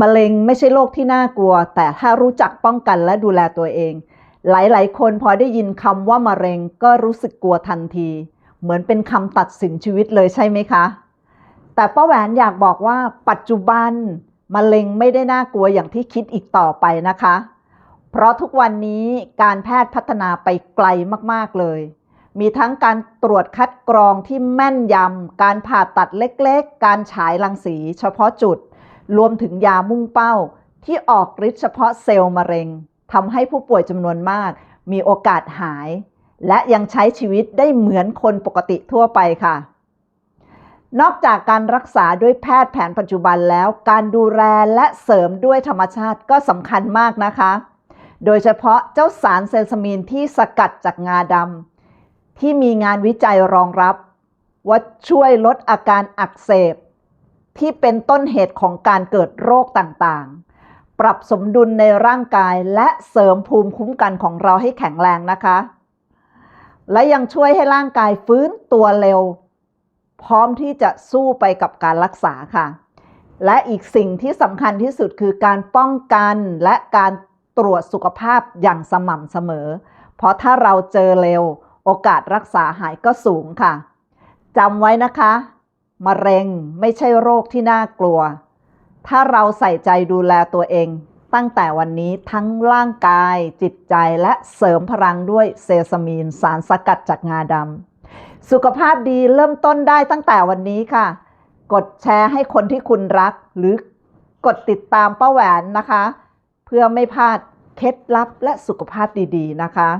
มะเร็งไม่ใช่โรคที่น่ากลัว แต่ถ้ารู้จักป้องกันและดูแลตัวเอง หลายๆ คนพอได้ยินคำว่ามะเร็งก็รู้สึกกลัวทันที เหมือนเป็นคำตัดสินชีวิตเลยใช่ไหมคะ แต่ป้าแหวนอยากบอกว่าปัจจุบันมะเร็งไม่ได้น่ากลัวอย่างที่คิดอีกต่อไปนะคะ เพราะทุกวันนี้การแพทย์พัฒนาไปไกลมากๆเลย มีทั้งการตรวจคัดกรองที่แม่นยำ การผ่าตัดเล็กๆ การฉายรังสีเฉพาะจุด รวมถึงยามุ่งเป้าที่ออกฤทธิ์เฉพาะเซลล์มะเร็งทำให้ผู้ป่วยจำนวนมาก มีโอกาสหาย และยังใช้ชีวิตได้เหมือนคนปกติทั่วไปค่ะ นอกจากการรักษาด้วยแพทย์แผนปัจจุบันแล้ว การดูแลและเสริมด้วยธรรมชาติก็สำคัญมากนะคะ โดยเฉพาะเจ้าสารเซซามีนที่สกัดจากงาดำที่มีงานวิจัยรองรับว่าช่วยลดอาการอักเสบ ที่เป็นต้นเหตุของการเกิดโรคต่างๆ ปรับสมดุลในร่างกายและเสริมภูมิคุ้มกันของเราให้แข็งแรงนะคะ และยังช่วยให้ร่างกายฟื้นตัวเร็ว พร้อมที่จะสู้ไปกับการรักษาค่ะ และอีกสิ่งที่สำคัญที่สุดคือการป้องกันและการตรวจสุขภาพอย่างสม่ำเสมอ เพราะถ้าเราเจอเร็ว โอกาสรักษาหายก็สูงค่ะจำไว้นะคะ มะเร็งไม่ใช่โรคที่น่ากลัว ถ้าเราใส่ใจดูแลตัวเอง ตั้งแต่วันนี้ทั้งร่างกายจิตใจและเสริมพลังด้วยเซซามีนสารสกัดจากงาดำสุขภาพดีเริ่มต้นได้ตั้งแต่วันนี้ค่ะ กดแชร์ให้คนที่คุณรัก หรือกดติดตามป้าแหวนนะคะ เพื่อไม่พลาดเคล็ดลับและสุขภาพดีๆนะคะ